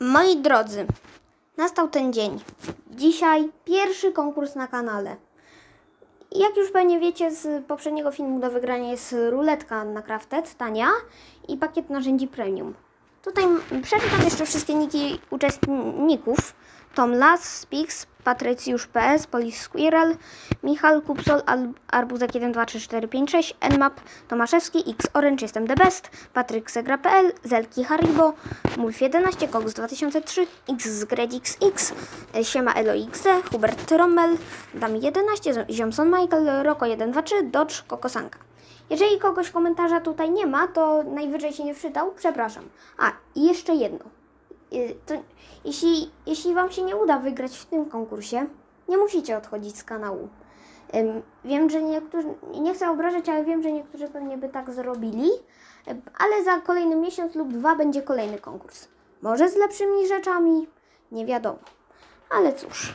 Moi drodzy, nastał ten dzień. Dzisiaj pierwszy konkurs na kanale. Jak już pewnie wiecie z poprzedniego filmu do wygrania jest ruletka na Crafted, tania i pakiet narzędzi premium. Tutaj przeczytam jeszcze wszystkie niki uczestników. Tom Las, Spix, Patrycjusz PS, Polis Squirrel, Michal Kupsol, Arbuzek 1, 2, 3, 4, 5, 6, Nmap, Tomaszewski, X Orange, Jestem the Best, Patryk Segra.pl, Zelki Haribo, Mulf 11, Cox 2003, X z Gredix X, Siema Elo XD, Hubert Rommel, Dami 11, Z- Ziomson Michael, Roko 123, Dodge, Kokosanka. Jeżeli kogoś komentarza tutaj nie ma, to najwyżej się nie wczytał, przepraszam. A, i jeszcze jedno. Y, To, jeśli, jeśli Wam się nie uda wygrać w tym konkursie, nie musicie odchodzić z kanału. Wiem, że niektórzy, nie chcę obrażać, ale wiem, że niektórzy pewnie by tak zrobili, ale za kolejny miesiąc lub dwa będzie kolejny konkurs. Może z lepszymi rzeczami, nie wiadomo. Ale cóż,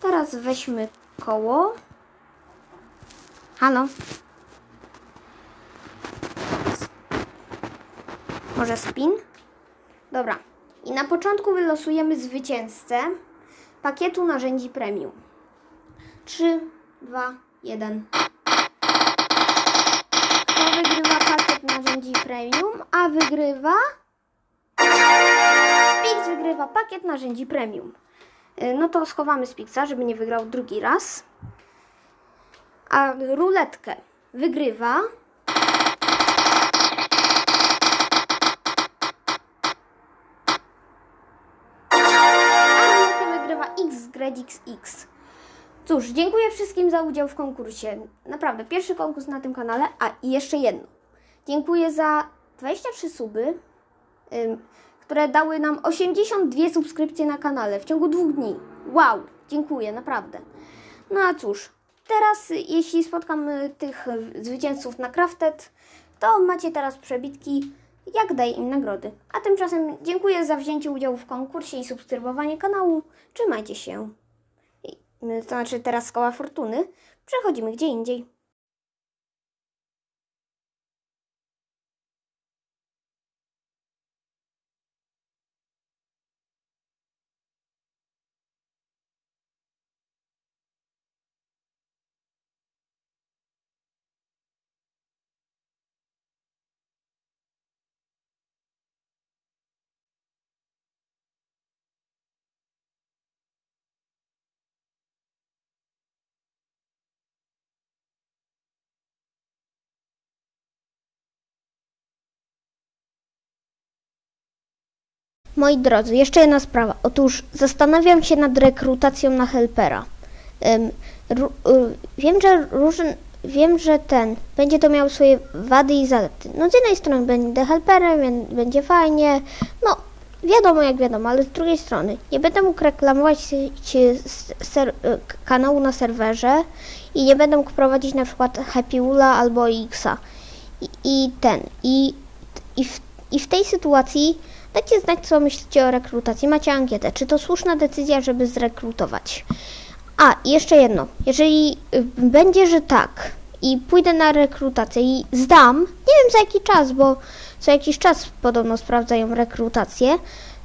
teraz weźmy koło. Halo? Może spin? Dobra. I na początku wylosujemy zwycięzcę pakietu narzędzi premium. 3, 2, 1. Kto wygrywa pakiet narzędzi premium? A wygrywa. Spix wygrywa pakiet narzędzi premium. Y, No to schowamy Spixa, żeby nie wygrał drugi raz. A ruletkę wygrywa. Ruletkę wygrywa X z Gredix X. Cóż, dziękuję wszystkim za udział w konkursie. Naprawdę, pierwszy konkurs na tym kanale. A i jeszcze jedno. Dziękuję za 23 suby, ym, które dały nam 82 subskrypcje na kanale w ciągu dwóch dni. Wow, dziękuję, naprawdę. No a cóż, teraz jeśli spotkam tych zwycięzców na Crafted, to macie teraz przebitki, jak daję im nagrody. A tymczasem dziękuję za wzięcie udziału w konkursie i subskrybowanie kanału. Trzymajcie się. To znaczy teraz koła fortuny. Przechodzimy gdzie indziej. Moi drodzy, jeszcze jedna sprawa. Otóż zastanawiam się nad rekrutacją na helpera. Y, wiem, że różne, wiem, że ten będzie to miał swoje wady i zalety. No z jednej strony będę helperem, będzie fajnie. No wiadomo jak wiadomo, ale z drugiej strony nie będę mógł reklamować ser, y, kanału na serwerze i nie będę mógł prowadzić na przykład Happy Ula albo Xa. I, i ten i i w, I w tej sytuacji dajcie znać, co myślicie o rekrutacji. Macie ankietę. Czy to słuszna decyzja, żeby zrekrutować? A, jeszcze jedno. Jeżeli y, będzie, że tak i pójdę na rekrutację i zdam, nie wiem za jaki czas, bo co jakiś czas podobno sprawdzają rekrutację,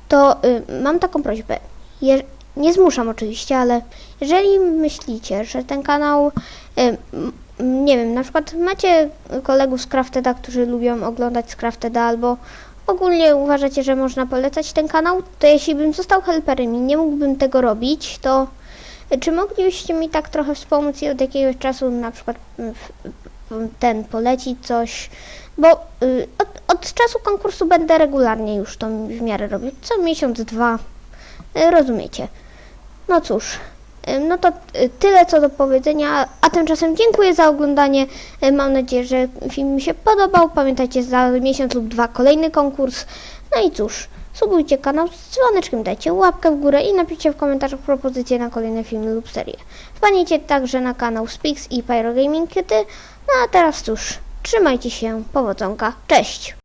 to y, mam taką prośbę. Je, nie zmuszam oczywiście, ale jeżeli myślicie, że ten kanał, y, nie wiem, na przykład macie kolegów z Crafteda, którzy lubią oglądać z Crafteda, albo ogólnie uważacie, że można polecać ten kanał, to jeśli bym został helperem i nie mógłbym tego robić, to czy moglibyście mi tak trochę wspomóc i od jakiegoś czasu na przykład w- ten polecić coś, bo y, od, od czasu konkursu będę regularnie już to w miarę robić, co miesiąc, dwa, y, rozumiecie. No cóż, no to y, tyle co do powiedzenia, a tymczasem dziękuję za oglądanie. Y, Mam nadzieję, że film mi się podobał. Pamiętajcie, za miesiąc lub dwa kolejny konkurs. No i cóż, subujcie kanał z dzwoneczkiem, dajcie łapkę w górę i napiszcie w komentarzach propozycje na kolejne filmy lub serie. Wpadnijcie także na kanał Spix i Pyro Gaming Kity. No a teraz cóż, trzymajcie się, powodzonka, cześć!